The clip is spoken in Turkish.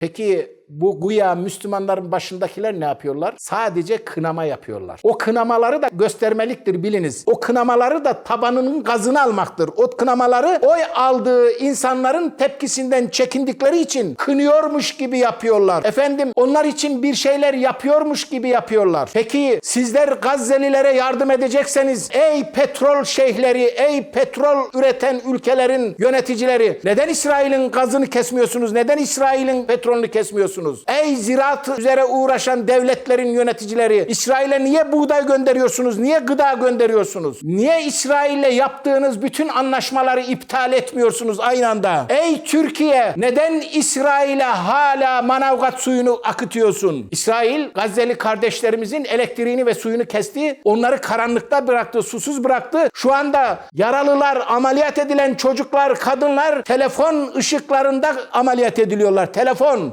Peki bu güya Müslümanların başındakiler ne yapıyorlar? Sadece kınama yapıyorlar. O kınamaları da göstermeliktir biliniz. O kınamaları da tabanının gazını almaktır. O kınamaları oy aldığı insanların tepkisinden çekindikleri için kınıyormuş gibi yapıyorlar. Efendim onlar için bir şeyler yapıyormuş gibi yapıyorlar. Peki sizler Gazze'lilere yardım edecekseniz ey petrol şeyhleri, ey petrol üreten ülkelerin yöneticileri neden İsrail'in gazını kesmiyorsunuz? Neden İsrail'in petrolünü kesmiyorsunuz? Ey ziraat üzere uğraşan devletlerin yöneticileri İsrail'e niye buğday gönderiyorsunuz? Niye gıda gönderiyorsunuz? Niye İsrail'le yaptığınız bütün anlaşmaları iptal etmiyorsunuz aynı anda? Ey Türkiye neden İsrail'e hala manavgat suyunu akıtıyorsun? İsrail Gazze'li kardeşlerimizin elektriğini ve suyunu kesti. Onları karanlıkta bıraktı, susuz bıraktı. Şu anda yaralılar, ameliyat edilen çocuklar, kadınlar telefon ışıklarında ameliyat ediliyorlar. Telefon.